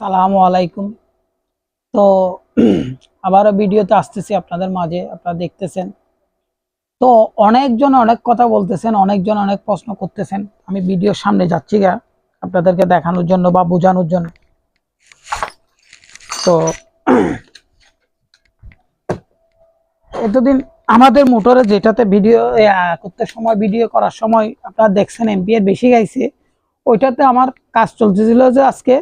সালামু আলাইকুম। তো আবারও ভিডিওতে আসতেছি আপনাদের মাঝে, আপনারা দেখতেছেন। তো অনেকজন অনেক কথা বলতেছেন, অনেকজন অনেক প্রশ্ন করতেছেন। আমি ভিডিওর সামনে যাচ্ছি গা, আপনাদেরকে দেখানোর জন্য বা বোঝানোর জন্য। তো এতদিন আমাদের মোটরে যেটাতে ভিডিও করতে সময়, ভিডিও করার সময় আপনারা দেখছেন, এমপিএর বেশি গাইছে, ওইটাতে আমার কাজ চলতেছিল যে আজকে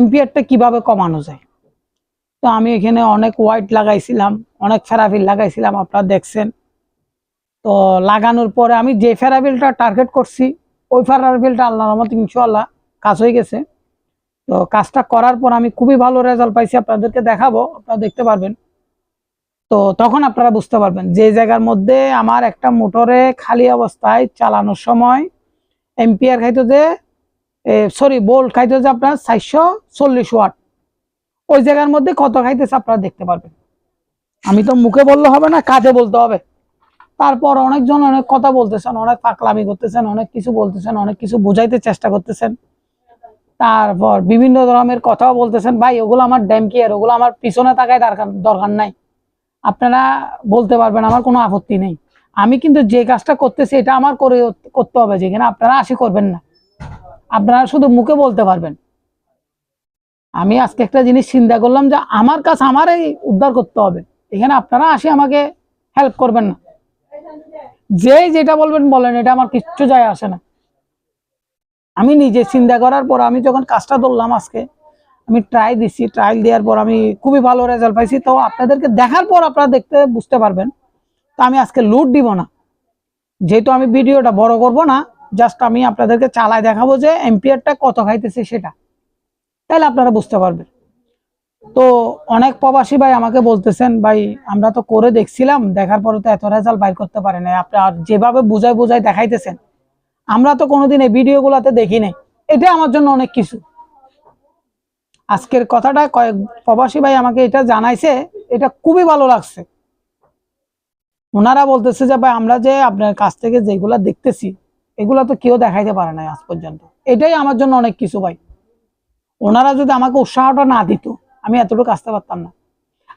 এম্পিয়ারটা কীভাবে কমানো যায়? তো আমি এখানে অনেক হোয়াইট লাগাইছিলাম, অনেক ফেরাফিল লাগাইছিলাম, আপনারা দেখছেন। তো লাগানোর পরে আমি যে ফেরাফিলটা টার্গেট করছি, ওই ফেরাফিলটা আল্লাহর রহমতে ইনশাল্লাহ কাজ হয়ে গেছে। তো কাজটা করার পর আমি খুবই ভালো রেজাল্ট পাইছি, আপনাদেরকে দেখাবো, আপনারা দেখতে পারবেন। তো তখন আপনারা বুঝতে পারবেন, যে জায়গার মধ্যে আমার একটা মোটরে খালি অবস্থায় চালানোর সময় এম্পিয়ার খাইতো যে সরি বোল্ট খাইতেছে আপনার চারশো চল্লিশ ওয়াট ওই জায়গার মধ্যে কত খাইতেছে আপনারা দেখতে পারবেন। আমি তো মুখে বললে হবে না কাজে বলতে হবে। তারপর অনেকজন অনেক কথা বলতেছেন, অনেক পাকলামি করতেছেন, অনেক কিছু বলতেছেন, অনেক কিছু বোঝাইতে চেষ্টা করতেছেন। তারপর বিভিন্ন ধরনের কথাও বলতেছেন, ভাই, ওগুলো আমার ড্যাম কেয়ার ওগুলো আমার পিছনে তাকায় দরকার দরকার নাই। আপনারা বলতে পারবেন, আমার কোনো আপত্তি নেই। আমি কিন্তু যে কাজটা করতেছি, এটা আমার করে করতে হবে, যেখানে আপনারা আশি করবেন না। আপনারা শুধু মুখে বলতে পারবেন। আমি আজকে একটা জিনিস চিন্তা করলাম যে আমার কাছে আমারই উদ্ধার করতে হবে। এখানে আপনারা আসে আমাকে হেল্প করবেন না। যে যেটা বলবেন বলেন, এটা আমার কিচ্ছু যায় আসে না। আমি নিজে চিন্তা করার পর আমি যখন কাজটা ধরলাম আজকে, আমি ট্রাই দিছি ট্রায়াল দেওয়ার পর আমি খুবই ভালো রেজাল্ট পাইছি। তো আপনাদেরকে দেখার পর আপনারা দেখতে বুঝতে পারবেন, তো আমি আজকে লুট দিব না। যেহেতু আমি ভিডিওটা বড় করব না জাস্ট আমি আপনাদেরকে চালায় দেখাবো যে এম্পিয়ারটা কত খাইতেছে সেটা। তাহলে আপনারা বুঝতে পারবেন। তো অনেক প্রবাসী ভাই আমাকে বলতেছেন, ভাই, আমরা তো করে দেখছিলাম, দেখার পরে তো এত রেজাল্ট বাইর করতে পারে না আপনার যেভাবে বুঝাই বুঝাই দেখাইতেছেন, আমরা তো কোনোদিন এই ভিডিওগুলোতে দেখি নাই। এটা আমার জন্য অনেক কিছু। আজকের কথাটা কয়েক প্রবাসী ভাই আমাকে এটা জানাইছে, এটা খুবই ভালো লাগছে। ওনারা বলতেছে যে, ভাই, আমরা যে আপনার কাছ থেকে যেগুলা দেখতেছি এগুলো তো কেউ দেখাইতে পারে না আজ পর্যন্ত। এটাই আমার জন্য অনেক কিছু ভাই। ওনারা যদি আমাকে উৎসাহটা না দিত, আমি এতটুকু আসতে পারতাম না।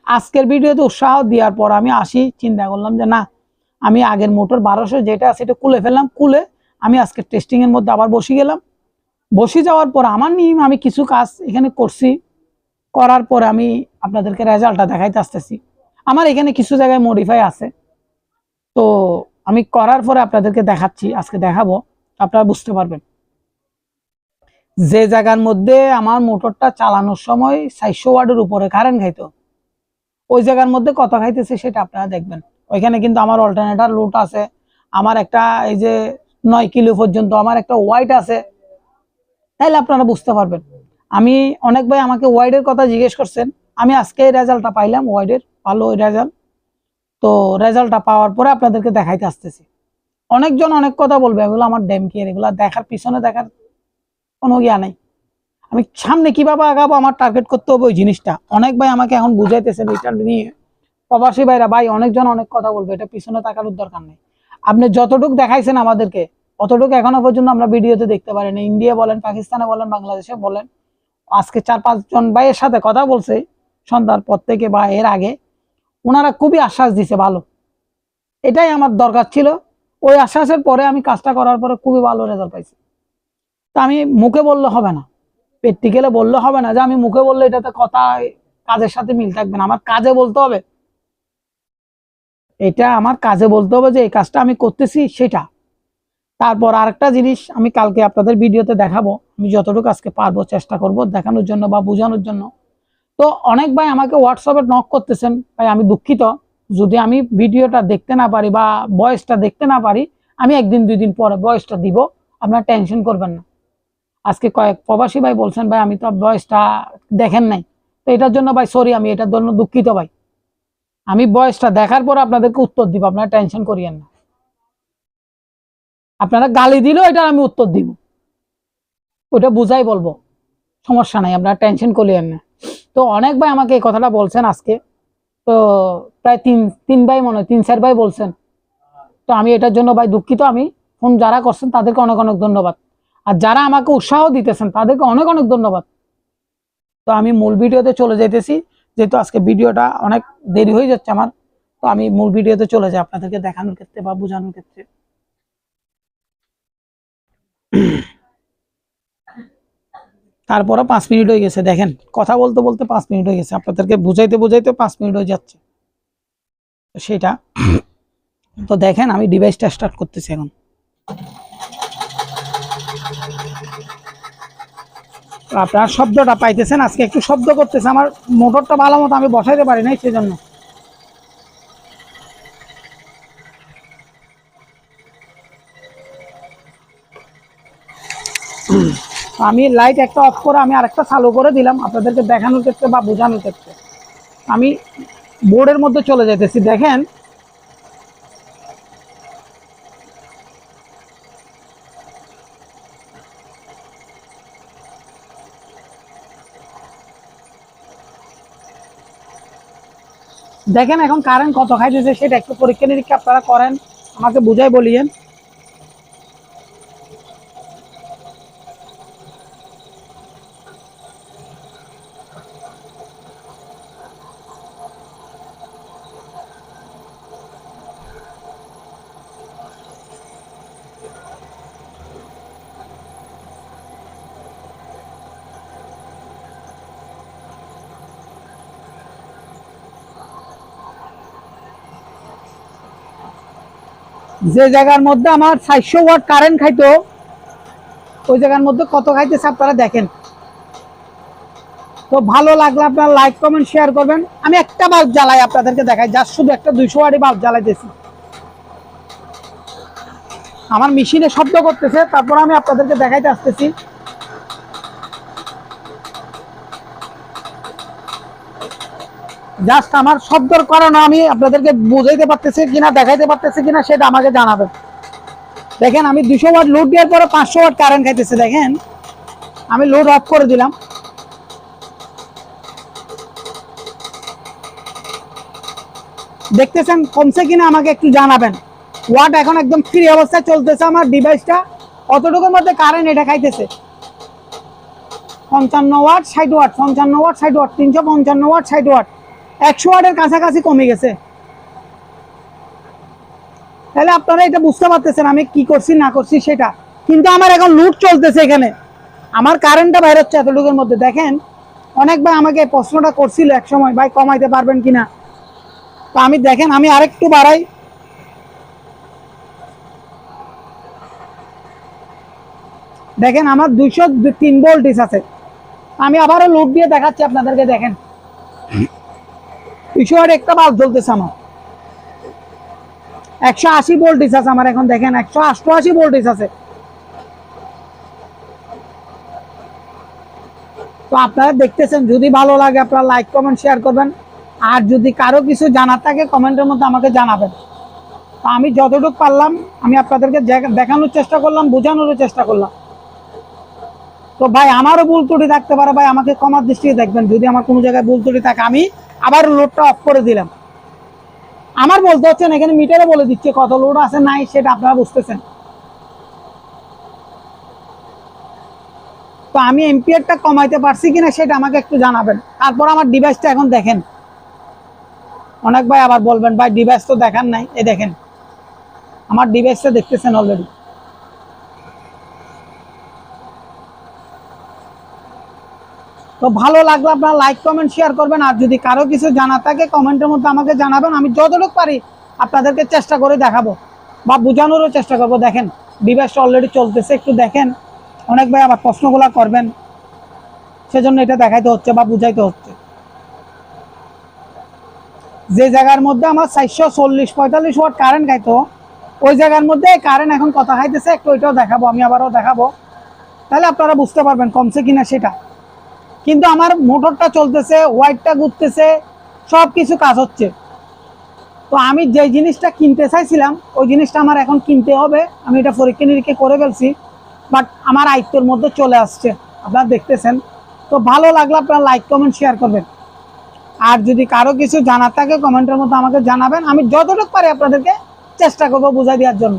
আজকের ভিডিওতে উৎসাহ দেওয়ার পর আমি আসি, চিন্তা করলাম যে, না, আমি আগের মোটর বারোশো যেটা এটা কুলে ফেললাম কুলে আমি আজকে টেস্টিংয়ের মধ্যে আবার বসে গেলাম। বসে যাওয়ার পর আমার নিয়ম আমি কিছু কাজ এখানে করছি। করার পরে আমি আপনাদেরকে রেজাল্টটা দেখাইতে আসতেছি। আমার এখানে কিছু জায়গায় মডিফাই আছে। তো আমি করার পরে আপনাদেরকে দেখাচ্ছি, আজকে দেখাবো, আপনারা বুঝতে পারবেন। যে জায়গার মধ্যে আমার মোটরটা চালানোর সময় চারশো ওয়ার্ডের উপরে কারেন্ট খাইতো, ওই জায়গার মধ্যে কত খাইতেছে সেটা আপনারা দেখবেন। ওইখানে কিন্তু আমার অল্টারনেটার লুট আছে, আমার একটা এই যে নয় কিলো পর্যন্ত আমার একটা ওয়াইড আছে, তাইলে আপনারা বুঝতে পারবেন। আমি অনেক ভাই আমাকে ওয়াইডের কথা জিজ্ঞেস করছেন, আমি আজকে এই রেজাল্টটা পাইলাম ওয়াইডের ভালো ওই রেজাল্ট তো রেজাল্টটা পাওয়ার পরে আপনাদেরকে দেখাইতে আসতেছি। অনেকজন অনেক কথা বলবে, এগুলো আমার ড্যাম কেয়ার এগুলো দেখার পিছনে দেখার কোনো ইয়া নেই। আমি সামনে কীভাবে আগাবো, আমার টার্গেট করতে হবে ওই জিনিসটা। অনেক ভাই আমাকে এখন বুঝাইতেছেন এটা নিয়ে। প্রবাসী ভাইরা, ভাই, অনেকজন অনেক কথা বলবে, এটা পিছনে তাকানোর দরকার নেই। আপনি যতটুক দেখাইছেন আমাদেরকে, অতটুকু এখনও পর্যন্ত আমরা ভিডিওতে দেখতে পারি না ইন্ডিয়া বলেন, পাকিস্তানে বলেন, বাংলাদেশে বলেন, আজকে চার পাঁচজন ভাইয়ের সাথে কথা বলছে, সন্ধ্যার পর থেকে বা এর আগে। ওনারা খুবই আশ্বাস দিছে ভালো। এটাই আমার দরকার ছিল। ওই আশ্বাসের পরে আমি কাজটা করার পরে খুবই ভালো রেজাল্ট পাইছি। তা আমি মুখে বললে হবে না। প্র্যাকটিক্যালে বললে হবে না যে আমি মুখে বললে এটাতে কথা, কাজের সাথে মিল থাকবে না। আমার কাজে বলতে হবে। এটা আমার কাজে বলতে হবে যে এই কাজটা আমি করতেছি সেটা। তারপর আরেকটা জিনিস আমি কালকে আপনাদের ভিডিওতে দেখাবো। আমি যতটুকু আজকে পারব চেষ্টা করব দেখানোর জন্য বা বোঝানোর জন্য। তো অনেক ভাই আমাকে হোয়াটসঅ্যাপে নক করতেছেন, ভাই আমি দুঃখিত, যদি আমি ভিডিওটা দেখতে না পারি বা বয়সটা দেখতে না পারি, আমি একদিন দুই দিন পরে বয়সটা দিব, আপনার টেনশন করবেন না। আজকে কয়েক প্রবাসী ভাই বলছেন, ভাই আমি তো বয়সটা দেখেন নাই। তো এটার জন্য ভাই সরি আমি এটার জন্য দুঃখিত ভাই। আমি বয়সটা দেখার পর আপনাদেরকে উত্তর দিব, আপনারা টেনশন করিয়েন না। আপনারা গালি দিলেও এটা আমি উত্তর দিব। ওটা বুঝাই বলব, সমস্যা নাই, আপনারা টেনশন করিয়েন না। তো অনেক ভাই আমাকে এই কথাটা বলছেন আজকে। তো প্রায় তিন তিন ভাই মনে তিন, চার ভাই বলছেন। তো আমি এটার জন্য ভাই দুঃখিত আমি। ফোন যারা করছেন তাদেরকে অনেক অনেক ধন্যবাদ। আর যারা আমাকে উৎসাহ দিতেছেন তাদেরকে অনেক অনেক ধন্যবাদ। তো আমি মূল ভিডিওতে চলে যেতেছি যেহেতু আজকে ভিডিওটা অনেক দেরি হয়ে যাচ্ছে আমার। তো আমি মূল ভিডিওতে চলে যাই আপনাদেরকে দেখানোর ক্ষেত্রে বা বোঝানোর ক্ষেত্রে। তারপরে পাঁচ মিনিট হয়ে গেছে, দেখেন। কথা বলতে বলতে পাঁচ মিনিট হয়ে গেছে, আপনাদেরকে বুঝাইতে বুঝাইতে পাঁচ মিনিট হয়ে যাচ্ছে। সেটা, তো দেখেন আমি ডিভাইসটা স্টার্ট করতেছি এখন। আপনার শব্দটা পাইতেছেন, আজকে একটু শব্দ করতেছে, আমার মোটরটা ভালো মতো আমি বসাইতে পারি নাই, সেজন্য। আমি লাইট একটা অফ করে আমি আরেকটা চালু করে দিলাম আপনাদেরকে দেখানোর ক্ষেত্রে বা বোঝানোর ক্ষেত্রে। আমি বোর্ডের মধ্যে চলে যেতেছি দেখেন। দেখেন এখন কারেন্ট কত খাইতেছে, সেটা একটু পরীক্ষা নিরীক্ষা আপনারা করেন, আমাকে বুঝাই বলিয়েন। যে জায়গার মধ্যে আমার চারশো ওয়াট কারেন্ট খাইতো, ওই জায়গার মধ্যে কত খাইতেছে আপনারা দেখেন। তো ভালো লাগলে আপনারা লাইক কমেন্ট শেয়ার করবেন। আমি একটা বাল্ব জ্বালাই আপনাদেরকে দেখাই যার শুধু একটা দুইশো ওয়াটি বাল্ব জ্বালাইতেছি। আমার মেশিনে শব্দ করতেছে, তারপর আমি আপনাদেরকে দেখাইতে আসতেছি। জাস্ট আমার শব্দর কারণে আমি আপনাদেরকে বুঝাইতে পারতেছি কিনা, দেখাইতে পারতেছি কিনা, সেটা আমাকে জানাবেন। দেখেন, আমি দুশো ওয়াট লোড দেওয়ার পরে পাঁচশো ওয়াট কারেন্ট খাইতেছে, দেখেন। আমি লোড অফ করে দিলাম। দেখতেছেন, কমছে কিনা আমাকে একটু জানাবেন। ওয়াট এখন একদম ফ্রি অবস্থায় চলতেছে আমার ডিভাইসটা অতটুকুর মধ্যে কারেন্ট এটা খাইতেছে। পঞ্চান্ন ওয়াট, ষাট ওয়াট, পঞ্চান্ন ওয়াট, ষাট ওয়াট, তিনশো পঞ্চান্ন ওয়াট, ষাট ওয়াট। একশো ওয়াটের কাছাকাছি কমে গেছে। তাহলে আপনারা এটা বুঝতে পারতেছেন আমি কি করছি, না করছি সেটা। কিন্তু আমার এখন লুট চলতেছে এখানে। আমার কারেন্টটা বাইর হচ্ছে এতটুকুর মধ্যে। দেখেন, অনেক ভাই আমাকে প্রশ্নটা করছিল এক সময় ভাই কমাইতে পারবেন কিনা? তো আমি, দেখেন, আমি আরেকটু বাড়াই। দেখেন, আমার দুইশো তিন ভোল্টেজ আছে। আমি আবারও লোড দিয়ে দেখাচ্ছি আপনাদেরকে, দেখেন। দুইশো ওয়াট একটা বাল্ব জ্বলতেছে আমার। একশো আশি ভোল্টেজ আছে আমার এখন, দেখেন, একশো অষ্টআশি ভোল্টেজ আছে। তো আপনারা দেখতেছেন, যদি ভালো লাগে আপনারা লাইক কমেন্ট শেয়ার করবেন। আর যদি কারও কিছু জানার থাকে, কমেন্টের মধ্যে আমাকে জানাবেন। তো আমি যতটুকু পারলাম, আমি আপনাদেরকে দেখানোর চেষ্টা করলাম বোঝানোর চেষ্টা করলাম। তো ভাই, আমারও ভুল ত্রুটি থাকতে পারে, ভাই, আমাকে কমার দৃষ্টিতে দেখবেন। যদি আমার কোনো জায়গায় ভুল ত্রুটি থাকে, আমি আবার লোডটা অফ করে দিলাম। আমার বলতে হচ্ছে না এখানে মিটারে বলে দিচ্ছে, কত লোড আছে, নাই, সেটা আপনারা বুঝতেছেন। তো আমি এম্পিয়ারটা কমাইতে পারছি কিনা সেটা আমাকে একটু জানাবেন। তারপর আমার ডিভাইসটা এখন দেখেন। অনেক ভাই আবার বলবেন, ভাই ডিভাইস তো দেখান নাই। এ দেখেন, আমার ডিভাইসটা দেখতেছেন অলরেডি তো ভালো লাগলে আপনারা লাইক কমেন্ট শেয়ার করবেন। আর যদি কারও কিছু জানা থাকে কমেন্টের মধ্যে আমাকে জানাবেন। আমি যতটুকু পারি আপনাদেরকে চেষ্টা করে দেখাবো বা বোঝানোরও চেষ্টা করব। দেখেন ডিভাইসটা অলরেডি চলতেছে। একটু দেখেন, অনেক ভাই আবার প্রশ্নগুলো করবেন। সেজন্য এটা দেখাইতে হচ্ছে বা বুঝাইতে হচ্ছে। যে জায়গার মধ্যে আমার চারশো চল্লিশ, পঁয়তাল্লিশ ওয়াট কারেন্ট খাইতো ওই জায়গার মধ্যে কারেন্ট এখন কথা খাইতেছে। একটু ওইটাও দেখাবো, আমি আবারও দেখাবো। তাহলে আপনারা বুঝতে পারবেন কমছে কিনা সেটা। কিন্তু আমার মোটরটা চলতেছে ওয়াইটটা ঘুরতেছে সব কিছু কাজ হচ্ছে। তো আমি যে জিনিসটা কিনতে চাইছিলাম, ওই জিনিসটা আমার এখন কিনতে হবে। আমি এটা পরীক্ষা নিরীক্ষা করে ফেলছি বাট আমার আয়ত্তর মধ্যে চলে আসছে। আপনারা দেখতেছেন। তো ভালো লাগলে আপনারা লাইক কমেন্ট শেয়ার করবেন। আর যদি কারও কিছু জানার থাকে কমেন্টের মধ্যে আমাকে জানাবেন। আমি যতটুকু পারি আপনাদেরকে চেষ্টা করব বুঝাই দেওয়ার জন্য।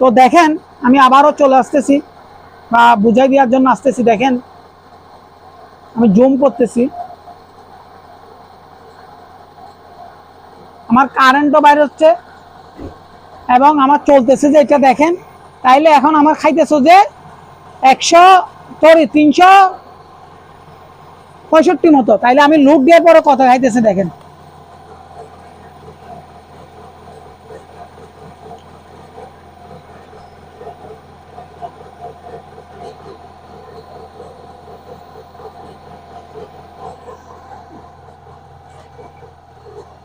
তো দেখেন, আমি আবারও চলে আসতেছি। বা বুঝাই দেওয়ার জন্য আসতেছি, দেখেন। আমি জুম করতেছি। আমার কারেন্টও বাইর হচ্ছে এবং আমার চলতেছে যে এটা দেখেন। তাইলে এখন আমার খাইতেছো যে একশো সরি তিনশো পঁয়ষট্টি মতো। তাইলে আমি লুট দেওয়ার পরে কত খাইতেছে, দেখেন।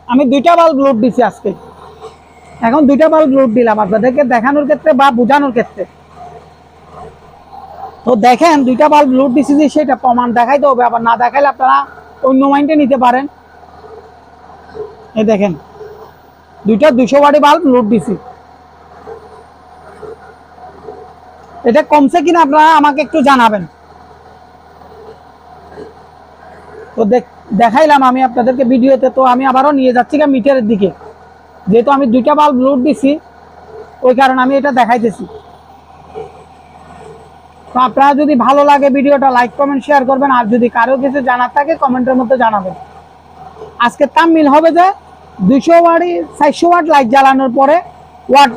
আমি দুইটা বাল্ব লোড দিছি আজকে। এখন দুইটা বাল্ব লোড দিলাম আপনাদেরকে দেখানোর ক্ষেত্রে বা বোঝানোর ক্ষেত্রে। তো দেখেন, দুইটা বাল্ব লোড দিছি যে সেটা প্রমাণ দেখাইতে হবে, আবার না দেখাইলে আপনারা অন্য মাইন্ডে নিতে পারেন। এই দেখেন, দুইটা দুশো বাড়ি বাল্ব লোড দিছি। এটা কমছে কিনা আপনারা আমাকে একটু জানাবেন। তো দেখ- দেখাইলাম আমি আপনাদেরকে ভিডিওতে, তো আমি আবারও নিয়ে যাচ্ছি গা মিটারের দিকে। যেহেতু আমি দুইটা বাল্ব লোড দিছি, ওই কারণে আমি এটা দেখাইতেছি। তো আপনারা যদি ভালো লাগে ভিডিওটা লাইক কমেন্ট শেয়ার করবেন। আর যদি কারও কিছু জানার থাকে, কমেন্টের মধ্যে জানাবেন। আজকে তামিল হবে যে দুইশো ওয়ার্ডই চারশো ওয়াট লাইট জ্বালানোর পরে ওয়াট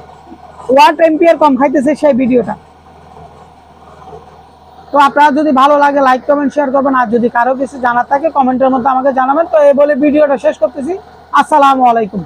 ওয়াট এম্পিয়ার কম খাইতেছে সেই ভিডিওটা। তো আপনারা যদি ভালো লাগে লাইক কমেন্ট শেয়ার করবেন। আর যদি কারও কিছু জানার থাকে কমেন্টের মধ্যে আমাকে জানাবেন। তো এই বলে ভিডিওটা শেষ করতেছি। আসসালামু আলাইকুম।